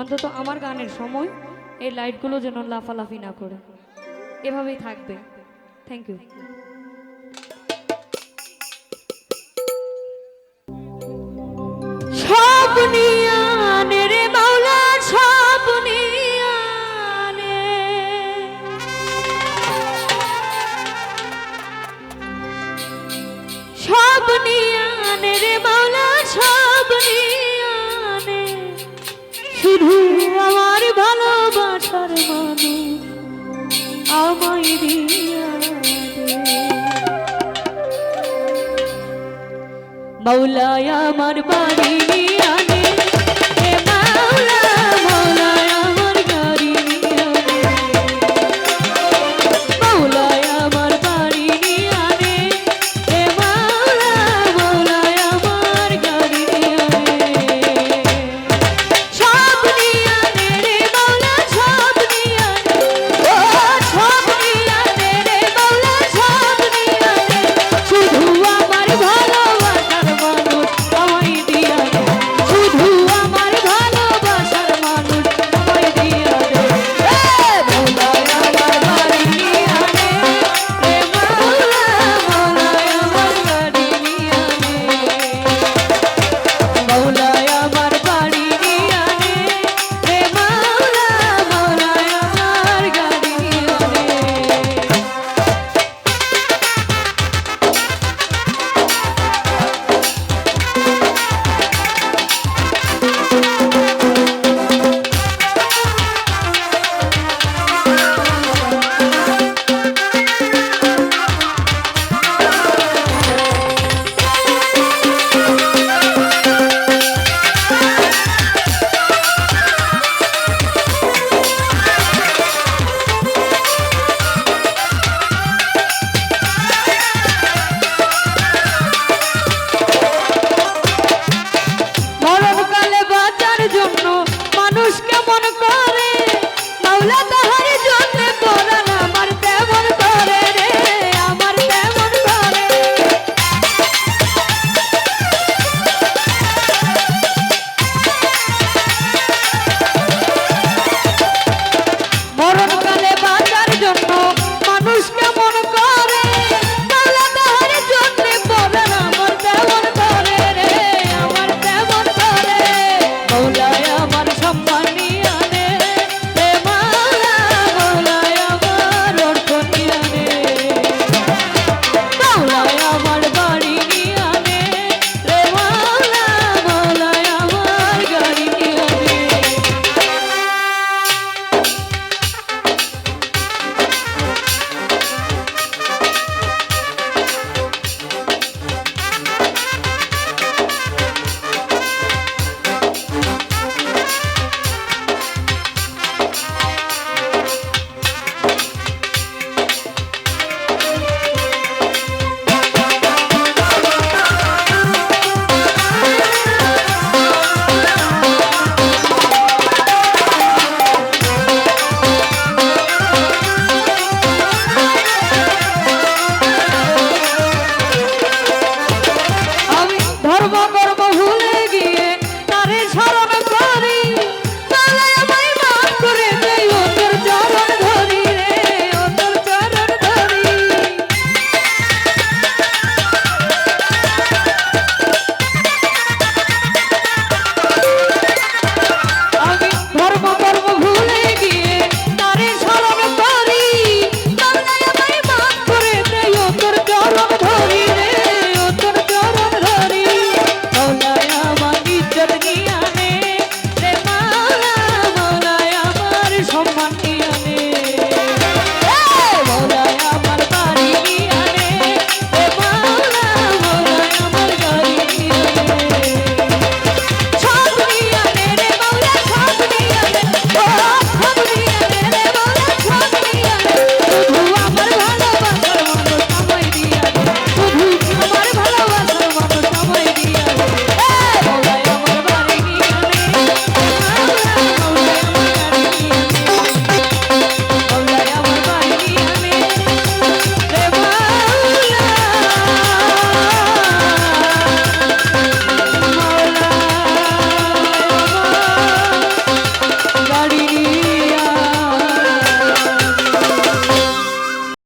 অন্তত আমার গানের সময় এই লাইটগুলো যেন লাফালাফি না করে। এভাবেই থাকবে। থ্যাংক ইউ সব নিয়ানে শুধু আমার ভালোবাসার মানুষ আমায় দিয়া মৌলায় আমার বাড়ি আনে। মাওলা